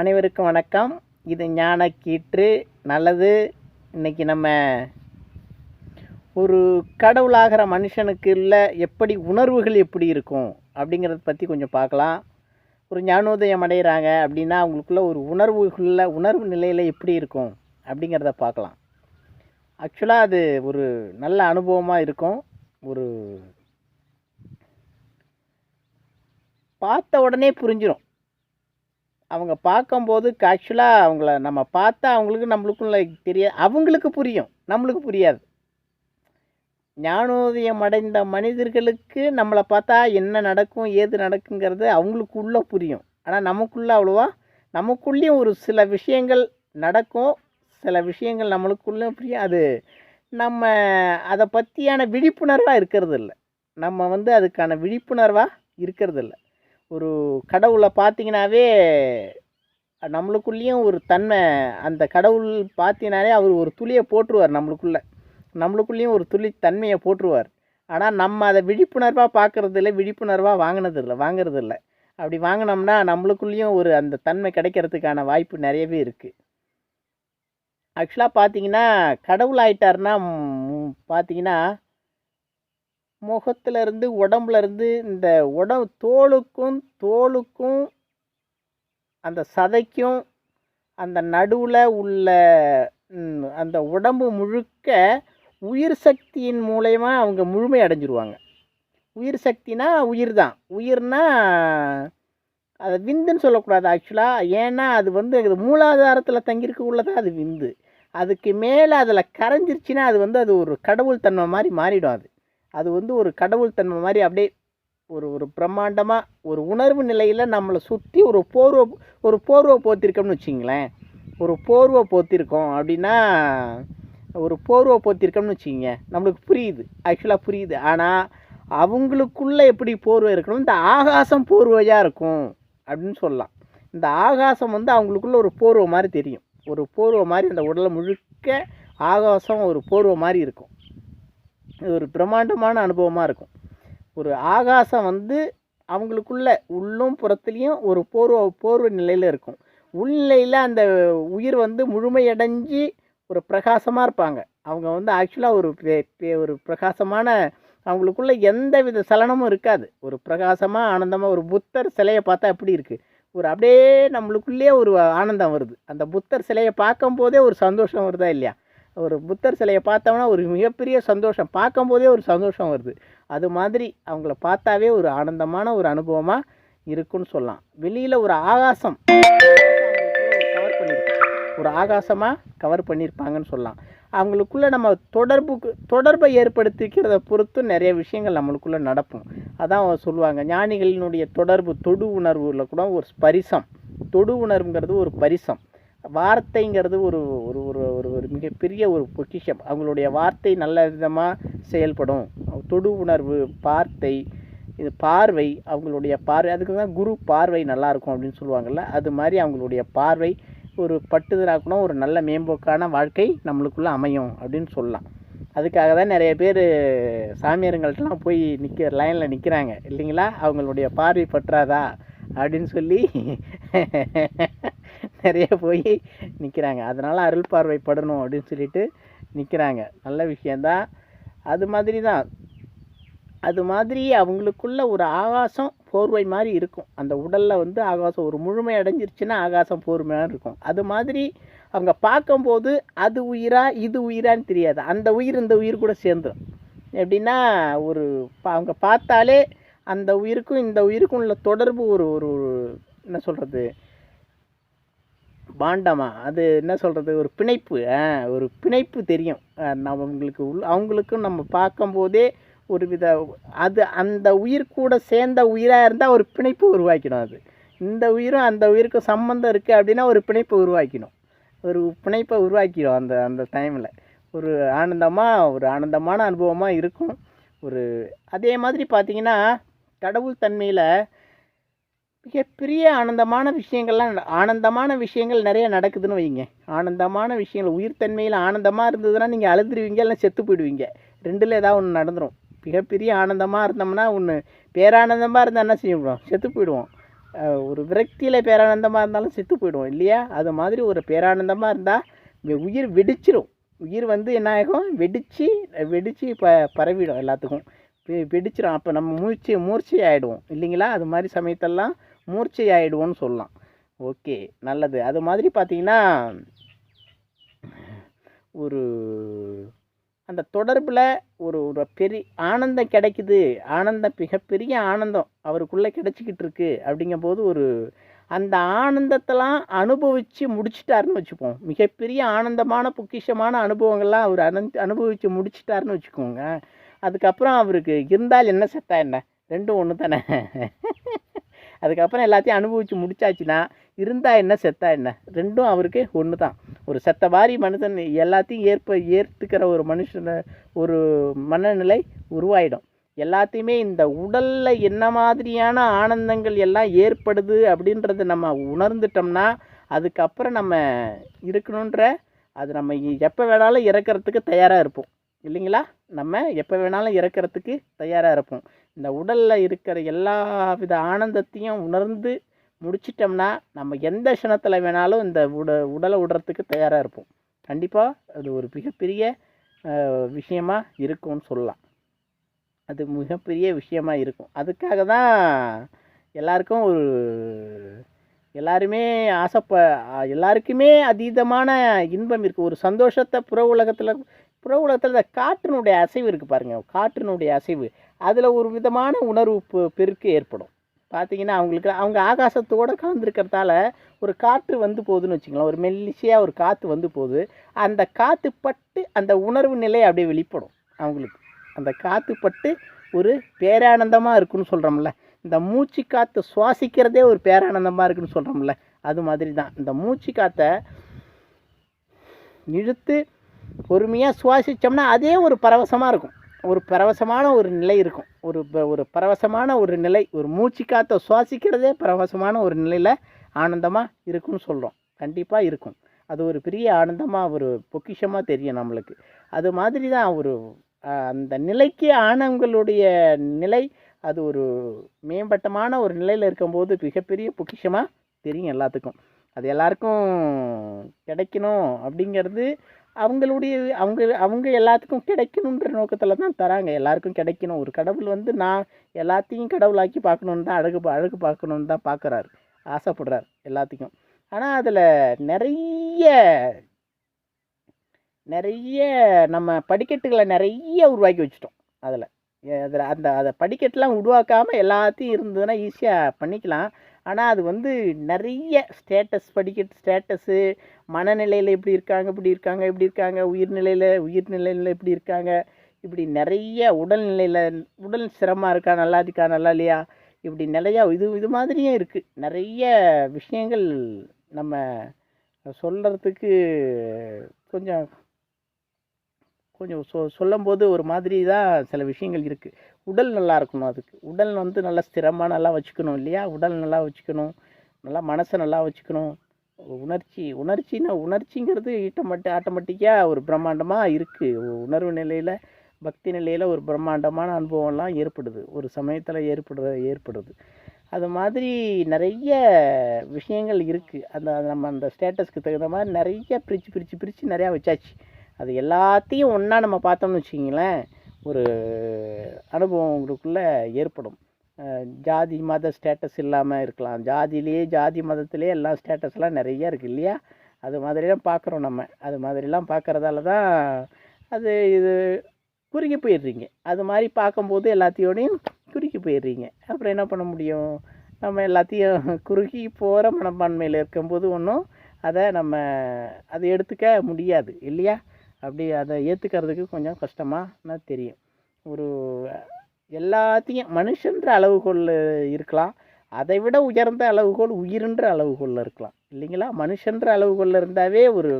அனைவருக்கும் வணக்கம். இது ஞான கீற்று நல்லது. இன்னைக்கு நம்ம ஒரு கடவுளாகிற மனுஷனுக்கு இல்லை எப்படி உணர்வுகள் எப்படி இருக்கும் அப்படிங்கிறத பற்றி கொஞ்சம் பார்க்கலாம். ஒரு ஞானோதயம் அடைகிறாங்க அப்படின்னா அவங்களுக்குள்ள ஒரு உணர்வுகளில் உணர்வு நிலையில் எப்படி இருக்கும் அப்படிங்கிறத பார்க்கலாம். ஆக்சுவலாக அது ஒரு நல்ல அனுபவமாக இருக்கும். ஒரு பார்த்த உடனே புரிஞ்சிடும் அவங்க பார்க்கும்போது ஆக்சுவலாக அவங்கள நம்ம பார்த்தா அவங்களுக்கு நம்மளுக்குள்ள தெரியாது அவங்களுக்கு புரியும். நம்மளுக்கு புரியாது. ஞானோதயம் அடைந்த மனிதர்களுக்கு நம்மளை பார்த்தா என்ன நடக்கும் ஏது நடக்குங்கிறது அவங்களுக்குள்ளே புரியும். ஆனால் நமக்குள்ளே அவ்வளோவா நமக்குள்ளேயும் ஒரு சில விஷயங்கள் நடக்கும். சில விஷயங்கள் நம்மளுக்குள்ளேயும் புரியும். அது நம்ம அதை பற்றியான விழிப்புணர்வாக இருக்கிறது இல்லை நம்ம வந்து அதுக்கான விழிப்புணர்வாக இருக்கிறது இல்லை ஒரு கடவுளை பார்த்தீங்கன்னாவே நம்மளுக்குள்ளேயும் ஒரு தன்மை அந்த கடவுள் பார்த்தீங்கனாலே அவர் ஒரு துளியை போட்டுருவார் நம்மளுக்குள்ள. நம்மளுக்குள்ளேயும் ஒரு துளி தன்மையை போட்டுருவார் ஆனால் நம்ம அதை விழிப்புணர்வாக பார்க்குறது இல்லை விழிப்புணர்வாக வாங்கினது இல்லை வாங்கிறது இல்லை அப்படி வாங்கினோம்னா நம்மளுக்குள்ளேயும் ஒரு அந்த தன்மை கிடைக்கிறதுக்கான வாய்ப்பு நிறையவே இருக்குது ஆக்சுவலாக பார்த்தீங்கன்னா கடவுள் ஆகிட்டாருன்னா பார்த்தீங்கன்னா முகத்துல இருந்து இந்த உடம்பு தோலுக்கும் தோலுக்கும் அந்த சதைக்கும் அந்த நடுவில் உள்ள அந்த உடம்பு முழுக்க உயிர் சக்தியின் மூலயமா அவங்க முழுமை அடைஞ்சிருவாங்க. உயிர் சக்தினா உயிர் தான் உயிர்னா அதை விந்துன்னு சொல்லக்கூடாது ஆக்சுவலாக ஏன்னா அது வந்து அது மூலாதாரத்தில் தங்கியிருக்க உள்ளதான் அது விந்து. அதுக்கு மேலே அதில் கரைஞ்சிருச்சுன்னா அது வந்து அது ஒரு கடவுள் தன்மை மாதிரி மாறிடும் அது. அது வந்து ஒரு கடவுள் தன்மை மாதிரி அப்படியே ஒரு ஒரு பிரம்மாண்டமாக ஒரு உணர்வு நிலையில் நம்மளை சுற்றி ஒரு போர்வை ஒரு போர்வை போத்திருக்கோம்னு வச்சிங்களேன் ஒரு போர்வை போத்திருக்கோம் அப்படின்னா ஒரு போர்வை போத்திருக்கோம்னு வச்சிங்க நம்மளுக்கு புரியுது. ஆக்சுவலாக புரியுது. ஆனால் அவங்களுக்குள்ளே எப்படி போர்வை இருக்கணும்? இந்த ஆகாசம் போர்வையாக இருக்கும் அப்படின்னு சொல்லலாம். இந்த ஆகாசம் வந்து அவங்களுக்குள்ள ஒரு போர்வை மாதிரி தெரியும். ஒரு போர்வை மாதிரி அந்த உடலை முழுக்க ஆகாசம் ஒரு போர்வை மாதிரி இருக்கும். இது ஒரு பிரம்மாண்டமான அனுபவமாக இருக்கும். ஒரு ஆகாசம் வந்து அவங்களுக்குள்ள உள்ளும் புறத்துலேயும் ஒரு போர்வ போர்வ நிலையில் இருக்கும். உள்நிலையில் அந்த உயிர் வந்து முழுமையடைஞ்சு ஒரு பிரகாசமாக இருப்பாங்க. அவங்க வந்து ஆக்சுவலாக ஒரு பெ- ஒரு பிரகாசமான அவங்களுக்குள்ள எந்த வித சலனமும் இருக்காது. ஒரு பிரகாசமாக ஆனந்தமாக ஒரு புத்தர் சிலையை பார்த்தா எப்படி இருக்குது ஒரு அப்படியே நம்மளுக்குள்ளேயே ஒரு ஆனந்தம் வருது. அந்த புத்தர் சிலையை பார்க்கும்போதே ஒரு சந்தோஷம் வருதா இல்லையா? ஒரு புத்தர் சிலையை பார்த்தோம்னா ஒரு மிகப்பெரிய சந்தோஷம். பார்க்கும்போதே ஒரு சந்தோஷம் வருது. அது மாதிரி அவங்கள பார்த்தாவே ஒரு ஆனந்தமான ஒரு அனுபவமாக இருக்குன்னு சொல்லலாம். வெளியில் ஒரு ஆகாசம் கவர் பண்ணியிருப்பாங்க ஒரு ஆகாசமாக கவர் பண்ணியிருப்பாங்கன்னு சொல்லலாம். அவங்களுக்குள்ளே நம்ம தொடர்புக்கு தொடர்பை ஏற்படுத்திக்கிறத பொறுத்து நிறைய விஷயங்கள் நம்மளுக்குள்ளே நடக்கும். அதான் அவங்க சொல்லுவாங்க. ஞானிகளினுடைய தொடர்பு தொடு உணர்வுல கூட ஒரு ஸ்பரிசம் தொடு உணர்வுங்கிறது ஒரு பரிசம். வார்த்தைங்கிறது ஒரு ஒரு ஒரு ஒரு ஒரு மிகப்பெரிய ஒரு பொக்கிஷம். அவங்களுடைய வார்த்தை நல்ல விதமாக செயல்படும். தொடு உணர்வு வார்த்தை இது பார்வை அவங்களுடைய பார்வை அதுக்கு தான் குரு பார்வை நல்லாயிருக்கும் அப்படின்னு சொல்லுவாங்கள்ல அது மாதிரி அவங்களுடைய பார்வை ஒரு பட்டுதலா கூட ஒரு நல்ல மேம்போக்கான வாழ்க்கை நம்மளுக்குள்ளே அமையும் அப்படின்னு சொல்லலாம். அதுக்காக தான் நிறைய பேர் சாமியாருங்கள்ட்டலாம் போய் நிற்க லைனில் நிற்கிறாங்க இல்லைங்களா? அவங்களுடைய பார்வை பற்றாதா அப்படின்னு சொல்லி நிறைய போய் நிற்கிறாங்க அதனால் அருள் பார்வை படணும் அப்படின்னு சொல்லிட்டு நிற்கிறாங்க நல்ல விஷயந்தான் அது மாதிரி தான் அது மாதிரி அவங்களுக்குள்ள ஒரு ஆகாசம் போர்வை மாதிரி இருக்கும். அந்த உடலில் வந்து ஆகாசம் ஒரு முழுமை அடைஞ்சிருச்சுன்னா ஆகாசம் போர்மையாக இருக்கும். அது மாதிரி அவங்க பார்க்கும்போது அது உயிரா இது உயிரான்னு தெரியாது. அந்த உயிர் இந்த உயிர் கூட சேர்ந்துடும் எப்படின்னா ஒரு பா- அவங்க பார்த்தாலே அந்த உயிருக்கும் இந்த உயிருக்கும் உள்ள தொடர்பு ஒரு ஒரு என்ன சொல்கிறது பாண்டமா? அது என்ன சொல்கிறது ஒரு பிணைப்பு ஒரு பிணைப்பு தெரியும். நம்ம அவங்களுக்கு உள் அவங்களுக்கும் நம்ம பார்க்கும்போதே ஒரு வித அது அந்த உயிர் கூட சேர்ந்த உயிராக இருந்தால் ஒரு பிணைப்பு உருவாக்கிடும் அது. இந்த உயிரும் அந்த உயிருக்கும் சம்மந்தம் இருக்குது அப்படின்னா ஒரு பிணைப்பை உருவாக்கிடும். ஒரு பிணைப்பை உருவாக்கிடும் அந்த அந்த டைமில் ஒரு ஆனந்தமாக ஒரு ஆனந்தமான அனுபவமாக இருக்கும். ஒரு அதே மாதிரி பார்த்திங்கன்னா கடவுள் தன்மையில் மிகப்பெரிய ஆனந்தமான விஷயங்கள்லாம் ஆனந்தமான விஷயங்கள் நிறைய நடக்குதுன்னு வைங்க. ஆனந்தமான விஷயங்கள் உயிர் தன்மையில் ஆனந்தமாக இருந்ததுன்னா நீங்கள் அழுதுருவீங்க இல்லை செத்து போயிடுவீங்க. ரெண்டில் ஏதாவது ஒன்று நடந்துடும் மிகப்பெரிய ஆனந்தமாக இருந்தோம்னா ஒன்று பேரானந்தமாக இருந்தால் என்ன செய்யணும் செத்து போயிடுவோம். ஒரு விரக்தியில் பேரானந்தமாக இருந்தாலும் செத்து போயிடுவோம் இல்லையா? அது மாதிரி ஒரு பேரானந்தமாக இருந்தால் உயிர் வெடிச்சிரும். உயிர் வந்து என்ன ஆகும்? வெடித்து வெடித்து ப பரவிடும் எல்லாத்துக்கும். வெடிச்சிடும் அப்போ நம்ம மூச்சு மூர்ச்சி ஆகிடுவோம் இல்லைங்களா? அது மாதிரி சமயத்தெல்லாம் மூர்ச்சை ஆகிடுவோன்னு சொல்லலாம். ஓகே நல்லது. அது மாதிரி பார்த்தீங்கன்னா ஒரு அந்த தொடர்பில் ஒரு ஒரு பெரிய ஆனந்தம் கிடைக்குது. ஆனந்தம் மிகப்பெரிய ஆனந்தம் அவருக்குள்ளே கிடச்சிக்கிட்டு இருக்கு அப்படிங்கும்போது ஒரு அந்த ஆனந்தத்தெல்லாம் அனுபவித்து முடிச்சிட்டாருன்னு வச்சுப்போம். மிகப்பெரிய ஆனந்தமான பொக்கிஷமான அனுபவங்கள்லாம் அவர் அனு அனுபவித்து முடிச்சிட்டாருன்னு வச்சுக்கோங்க. அதுக்கப்புறம் அவருக்கு இருந்தால் என்ன செத்தா என்ன? ரெண்டும் ஒன்று தானே அதுக்கப்புறம் எல்லாத்தையும் அனுபவித்து முடிச்சாச்சுன்னா இருந்தா என்ன செத்தா என்ன? ரெண்டும் அவருக்கு ஒன்று தான் ஒரு செத்த மாதிரி மனுஷன் எல்லாத்தையும் ஏற்ப ஏற்றுக்கிற ஒரு மனுஷனை ஒரு மனநிலை உருவாயிடும். எல்லாத்தையுமே இந்த உடலில் என்ன மாதிரியான ஆனந்தங்கள் எல்லாம் ஏற்படுது அப்படின்றத நம்ம உணர்ந்துட்டோம்னா அதுக்கப்புறம் நம்ம இருக்கணுன்ற அது நம்ம எப்போ வேணாலும் இறக்கறதுக்கு தயாராக இருப்போம். இல்லைங்களா? நம்ம எப்போ வேணாலும் இறக்கிறதுக்கு தயாராக இருப்போம். இந்த உடலில் இருக்கிற எல்லா வித ஆனந்தத்தையும் உணர்ந்து முடிச்சிட்டோம்னா நம்ம எந்த க்ஷணத்தில் வேணாலும் இந்த உட உடலை விடுறதுக்கு தயாராக இருப்போம். கண்டிப்பாக அது ஒரு மிகப்பெரிய விஷயமாக இருக்கும்னு சொல்லலாம். அது மிகப்பெரிய விஷயமா இருக்கும். அதுக்காக தான் எல்லாருக்கும் ஒரு எல்லாருமே ஆசைப்ப எல்லாருக்குமே அதீதமான இன்பம் இருக்குது ஒரு சந்தோஷத்தை புற உலகத்தில் புற உலகத்தில் இந்த காற்றினுடைய அசைவு இருக்குது பாருங்கள் காற்றினுடைய அசைவு. அதில் ஒரு விதமான உணர்வு பெ- பெருக்கு ஏற்படும். பார்த்தீங்கன்னா அவங்களுக்கு அவங்க ஆகாசத்தோடு கலந்துருக்கிறதால ஒரு காற்று வந்து போகுதுன்னு வச்சுக்கலாம் ஒரு மெல்லிசையாக ஒரு காற்று வந்து போகுது. அந்த காற்று பட்டு அந்த உணர்வு நிலை அப்படியே வெளிப்படும் அவங்களுக்கு. அந்த காற்று பட்டு ஒரு பேரானந்தமாக இருக்குன்னு சொல்கிறோம்ல இந்த மூச்சு காற்று சுவாசிக்கிறதே ஒரு பேரானந்தமாக இருக்குன்னு சொல்கிறோம்ல அது மாதிரி தான் இந்த மூச்சு காற்றை இழுத்து பொறுமையாக சுவாசித்தோம்னா அதே ஒரு பரவசமாக இருக்கும். ஒரு பரவசமான ஒரு நிலை இருக்கும். ஒரு ப- ஒரு பரவசமான ஒரு நிலை ஒரு மூச்சு காற்றை சுவாசிக்கிறதே பரவசமான ஒரு நிலையில் ஆனந்தமாக இருக்கும்னு சொல்கிறோம் கண்டிப்பாக இருக்கும். அது ஒரு பெரிய ஆனந்தமாக ஒரு பொக்கிஷமாக தெரியும் நம்மளுக்கு. அது மாதிரி தான் ஒரு அந்த நிலைக்கு ஆனவங்களுடைய நிலை அது ஒரு மேம்பட்டமான ஒரு நிலையில் இருக்கும்போது மிகப்பெரிய பொக்கிஷமாக தெரியும் எல்லாத்துக்கும். அது எல்லாருக்கும் கிடைக்கணும் அப்படிங்கிறது அவங்களுடைய அவங்க அவங்க எல்லாத்துக்கும் கிடைக்கணுன்ற நோக்கத்தில் தான் தராங்க. எல்லாருக்கும் கிடைக்கணும். ஒரு கடவுள் வந்து நான் எல்லாத்தையும் கடவுளாக்கி பார்க்கணுன்னு தான் அழகு பா- அழகு பார்க்கணுன்னு தான் பார்க்குறாரு. ஆசைப்படுறார் எல்லாத்தையும். ஆனால் அதில் நிறைய நிறைய நம்ம படிக்கட்டுகளை நிறைய உருவாக்கி வச்சிட்டோம் அதில். அதில் அந்த அதை படிக்கட்டெலாம் உருவாக்காமல் எல்லாத்தையும் இருந்ததுன்னா ஈஸியாக பண்ணிக்கலாம். ஆனால் அது வந்து நிறைய ஸ்டேட்டஸ் படிக்கட்டு ஸ்டேட்டஸு மனநிலையில் எப்படி இருக்காங்க இப்படி இருக்காங்க இப்படி இருக்காங்க உயிர்நிலையில் உயிர்நிலையில் எப்படி இருக்காங்க இப்படி நிறைய உடல்நிலையில் உடல் சிரமமாக இருக்கா நல்லா இருக்கா நல்லா இல்லையா இப்படி நிறையா இது இது மாதிரியும் இருக்குது நிறைய விஷயங்கள் நம்ம சொல்கிறதுக்கு கொஞ்சம் கொஞ்சம் சொ சொல்லும்போது ஒரு மாதிரி தான் சில விஷயங்கள் இருக்குது உடல் நல்லா இருக்கணும் அதுக்கு. உடல் வந்து நல்லா ஸ்திரமாக நல்லா வச்சுக்கணும் இல்லையா? உடல் நல்லா வச்சுக்கணும். நல்லா மனசை நல்லா வச்சுக்கணும். உணர்ச்சி உணர்ச்சின்னா உணர்ச்சிங்கிறது ஈட்டமட்டு ஆட்டோமேட்டிக்காக ஒரு பிரம்மாண்டமாக இருக்குது உணர்வு நிலையில் பக்தி நிலையில் ஒரு பிரம்மாண்டமான அனுபவம்லாம் ஏற்படுது. ஒரு சமயத்தில் ஏற்படுற ஏற்படுது. அது மாதிரி நிறைய விஷயங்கள் இருக்குது அந்த நம்ம அந்த ஸ்டேட்டஸ்க்கு தகுந்த மாதிரி நிறைய பிரித்து பிரித்து பிரித்து நிறையா வச்சாச்சு. அது எல்லாத்தையும் ஒன்றா நம்ம பார்த்தோம்னு வச்சிங்களேன் ஒரு அனுபவம் உங்களுக்குள்ளே ஏற்படும் ஜாதி மத ஸ்டேட்டஸ் இல்லாமல் இருக்கலாம். ஜாதியிலேயே ஜாதி மதத்திலே எல்லா ஸ்டேட்டஸ்லாம் நிறைய இருக்குது இல்லையா? அது மாதிரிலாம் பார்க்குறோம் நம்ம. அது மாதிரிலாம் பார்க்குறதால தான் அது இது குறுகி போயிடுறீங்க. அது மாதிரி பார்க்கும்போது எல்லாத்தையோடையும் குறுக்கி போயிடுறீங்க. அப்புறம் என்ன பண்ண முடியும்? நம்ம எல்லாத்தையும் குறுகி போகிற மனப்பான்மையில் இருக்கும்போது ஒன்றும் அதை நம்ம அதை எடுத்துக்க முடியாது இல்லையா? அப்படி அதை ஏற்றுக்கிறதுக்கு கொஞ்சம் கஷ்டமாக தெரியும். ஒரு எல்லாத்தையும் மனுஷன்ற அளவுகோல் இருக்கலாம். அதை விட உயர்ந்த அளவுகோல் உயிருன்ற அளவுகோலில் இருக்கலாம். இல்லைங்களா? மனுஷன்ற அளவுகோலில் இருந்தாவே ஒரு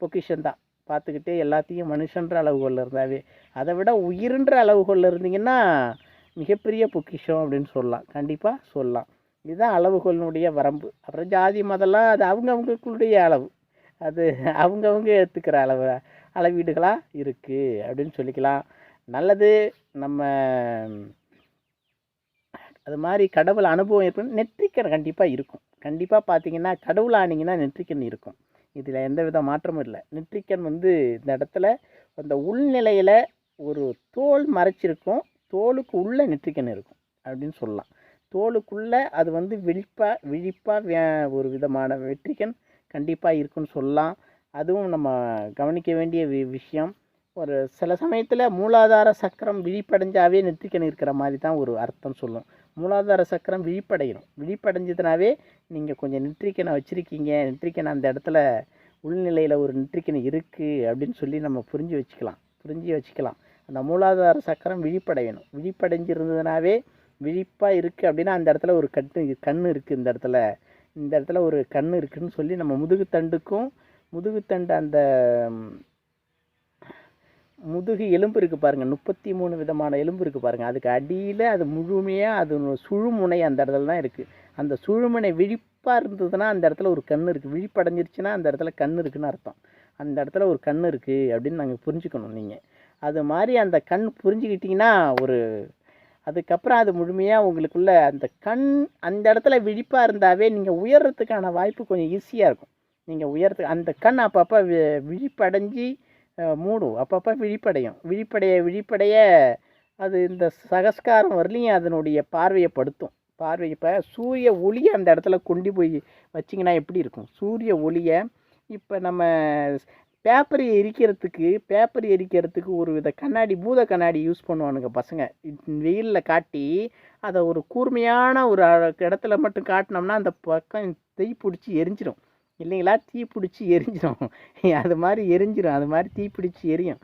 பொக்கிஷன் தான். பார்த்துக்கிட்டே எல்லாத்தையும் மனுஷன்ற அளவுகோலில் இருந்தாவே. அதை விட உயிருன்ற அளவுகோலில் இருந்தீங்கன்னா மிகப்பெரிய பொக்கிஷம் அப்படின்னு சொல்லலாம். கண்டிப்பாக சொல்லலாம். இதுதான் அளவுகோலினுடைய வரம்பு. அப்புறம் ஜாதி மதம்லாம் அது அவங்கவுங்களுக்குடைய அளவு. அது அவங்கவுங்க ஏற்றுக்கிற அளவு. அளவீடுகளாக இருக்குது அப்படின்னு சொல்லிக்கலாம். நல்லது நம்ம அது மாதிரி கடவுள் அனுபவம் இருக்கும் நெற்றிக்கண் கண்டிப்பாக இருக்கும். கண்டிப்பாக பார்த்தீங்கன்னா கடவுள் ஆனீங்கன்னா நெற்றிக்கண் இருக்கும். இதில் எந்த வித மாற்றமும் இல்லை. நெற்றிக்கண் வந்து இந்த இடத்துல அந்த உள்நிலையில் ஒரு தோல் மறைச்சிருக்கும். தோலுக்கு உள்ளே நெற்றிக்கண் இருக்கும் அப்படின்னு சொல்லலாம். தோலுக்குள்ளே அது வந்து விழிப்பாக விழிப்பாக ஒரு விதமான வெற்றிக்கண் கண்டிப்பாக இருக்குன்னு சொல்லலாம். அதுவும் நம்ம கவனிக்க வேண்டிய வி விஷயம். ஒரு சில சமயத்தில் மூலாதார சக்கரம் விழிப்படைஞ்சாவே நெற்றிக்கண் இருக்கிற மாதிரி தான் ஒரு அர்த்தம் சொல்லும். மூலாதார சக்கரம் விழிப்படையணும். விழிப்படைஞ்சதுனாவே நீங்கள் கொஞ்சம் நெற்றிக்கணை வச்சுருக்கீங்க. நெற்றிக்கணை அந்த இடத்துல உள்நிலையில் ஒரு நெற்றிக்கணை இருக்குது அப்படின்னு சொல்லி நம்ம புரிஞ்சு வச்சுக்கலாம். புரிஞ்சு வச்சுக்கலாம். அந்த மூலாதார சக்கரம் விழிப்படையணும். விழிப்படைஞ்சிருந்ததுனாவே விழிப்பாக இருக்குது அப்படின்னா அந்த இடத்துல ஒரு கட்டு கண் இருக்குது இந்த இடத்துல. இந்த இடத்துல ஒரு கண் இருக்குதுன்னு சொல்லி நம்ம முதுகுத்தண்டுக்கும் முதுகுத்தண்டு அந்த முதுகு எலும்பு இருக்குது பாருங்கள் முப்பத்தி மூணு விதமான எலும்பு இருக்குது பாருங்கள் அதுக்கு அடியில் அது முழுமையாக அது சுழுமுனை அந்த இடத்துல தான் இருக்குது அந்த சுழுமுனை விழிப்பாக இருந்ததுன்னா அந்த இடத்துல ஒரு கண் இருக்குது விழிப்படைஞ்சிருச்சுன்னா அந்த இடத்துல கண் இருக்குன்னு அர்த்தம். அந்த இடத்துல ஒரு கண் இருக்குது அப்படின்னு நாங்கள் புரிஞ்சுக்கணும் நீங்கள் அது மாதிரி அந்த கண் புரிஞ்சுக்கிட்டிங்கன்னா ஒரு அதுக்கப்புறம் அது முழுமையாக உங்களுக்குள்ள அந்த கண் அந்த இடத்துல விழிப்பாக இருந்தாவே நீங்கள் உயர்றதுக்கான வாய்ப்பு கொஞ்சம் ஈஸியாக இருக்கும். நீங்கள் உயரத்துக்கு அந்த கண் அப்பப்போ வி- விழிப்படைஞ்சி மூடும். அப்பப்போ விழிப்படையும். விழிப்படைய விழிப்படைய அது இந்த சகஸ்காரம் வரலையும் அதனுடைய பார்வையை படுத்தும். பார்வை இப்போ சூரிய ஒளியை அந்த இடத்துல கொண்டு போய் வச்சிங்கன்னா எப்படி இருக்கும்? சூரிய ஒளியை இப்போ நம்ம பேப்பர் எரிக்கிறதுக்கு பேப்பர் எரிக்கிறதுக்கு ஒரு வித கண்ணாடி பூத கண்ணாடி யூஸ் பண்ணுவானுங்க பசங்க. வெயிலில் காட்டி அதை ஒரு கூர்மையான ஒரு அ- இடத்துல மட்டும் காட்டினோம்னா அந்த பக்கம் தீ பிடிச்சி எரிஞ்சிடும் இல்லைங்களா? தீ பிடிச்சி எரிஞ்சிடும் அது மாதிரி எரிஞ்சிடும் அது மாதிரி தீ பிடிச்சி எரியும்.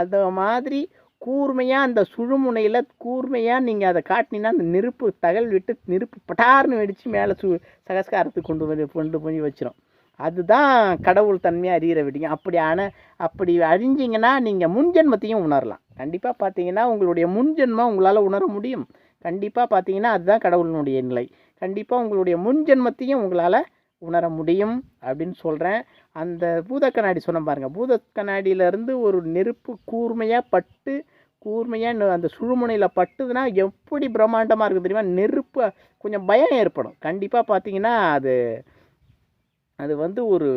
அது மாதிரி கூர்மையாக அந்த சுழுமுனையில் கூர்மையாக நீங்கள் அதை காட்டினீங்கன்னா அந்த நெருப்பு தகல் விட்டு நெருப்பு பட்டார்னு வெடித்து மேலே சு சகஸ்காரத்துக்கு கொண்டு வந்து கொண்டு போய் வச்சிடும் அதுதான் கடவுள் தன்மையாக அறிகிற விடிங்க. அப்படி ஆன அப்படி அழிஞ்சிங்கன்னா நீங்கள் முன்ஜென்மத்தையும் உணரலாம். கண்டிப்பாக பார்த்தீங்கன்னா உங்களுடைய முன்ஜென்மம் உங்களால் உணர முடியும். கண்டிப்பாக பார்த்தீங்கன்னா அதுதான் கடவுளினுடைய நிலை. கண்டிப்பாக உங்களுடைய முன்ஜென்மத்தையும் உங்களால் உணர முடியும் அப்படின்னு சொல்கிறேன் அந்த பூத கண்ணாடி சொன்ன பாருங்கள் பூத கண்ணாடியிலேருந்து ஒரு நெருப்பு கூர்மையாக பட்டு கூர்மையாக அந்த சுழுமுனையில் பட்டுதுன்னா எப்படி பிரம்மாண்டமாக இருக்குது தெரியுமா? நெருப்பு கொஞ்சம் பயம் ஏற்படும். கண்டிப்பாக பார்த்தீங்கன்னா அது அது வந்து ஒரு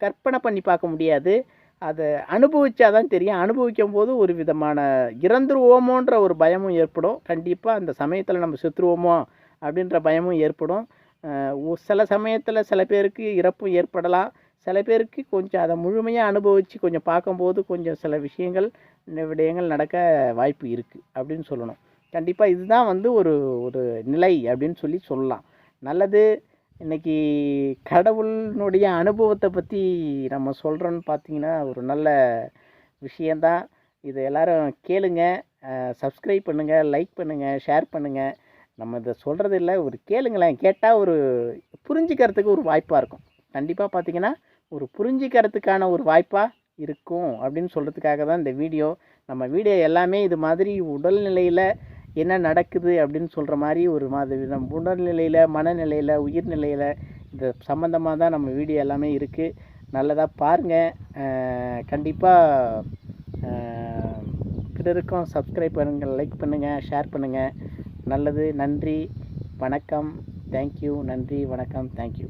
கற்பனை பண்ணி பார்க்க முடியாது. அதை அனுபவிச்சா தான் தெரியும். அனுபவிக்கும் போது ஒரு விதமான இறந்துருவோமோன்ற ஒரு பயமும் ஏற்படும். கண்டிப்பாக அந்த சமயத்தில் நம்ம செத்துருவோமோ அப்படின்ற பயமும் ஏற்படும். சில சமயத்தில் சில பேருக்கு இறப்பும் ஏற்படலாம். சில பேருக்கு கொஞ்சம் அதை முழுமையாக அனுபவித்து கொஞ்சம் பார்க்கும்போது கொஞ்சம் சில விஷயங்கள் விடயங்கள் நடக்க வாய்ப்பு இருக்குது அப்படின்னு சொல்லணும். கண்டிப்பாக இதுதான் வந்து ஒரு ஒரு நிலை அப்படின்னு சொல்லி சொல்லலாம். நல்லது இன்னைக்கு கடவுளினுடைய அனுபவத்தை பற்றி நம்ம சொல்கிறோன்னு பார்த்தீங்கன்னா ஒரு நல்ல விஷயந்தான் இதை எல்லோரும் கேளுங்க. சப்ஸ்கிரைப் பண்ணுங்கள் லைக் பண்ணுங்கள் ஷேர் பண்ணுங்கள் நம்ம இதை சொல்கிறது இல்லை ஒரு கேளுங்களேன். கேட்டால் ஒரு புரிஞ்சுக்கிறதுக்கு ஒரு வாய்ப்பாக இருக்கும். கண்டிப்பாக பார்த்தீங்கன்னா ஒரு புரிஞ்சுக்கிறதுக்கான ஒரு வாய்ப்பாக இருக்கும் அப்படின்னு சொல்கிறதுக்காக தான் இந்த வீடியோ. நம்ம வீடியோ எல்லாமே இது மாதிரி உடல்நிலையில் என்ன நடக்குது அப்படின்னு சொல்கிற மாதிரி ஒரு மாதிரி நம்ம உடல்நிலையில் மனநிலையில் உயிர்நிலையில் இந்த சம்மந்தமாக தான் நம்ம வீடியோ எல்லாமே இருக்குது நல்லதாக பாருங்கள் கண்டிப்பாக பிறருக்கும் சப்ஸ்கிரைப் பண்ணுங்கள் லைக் பண்ணுங்கள் ஷேர் பண்ணுங்கள் நல்லது நன்றி வணக்கம் தேங்க்யூ நன்றி வணக்கம் தேங்க்யூ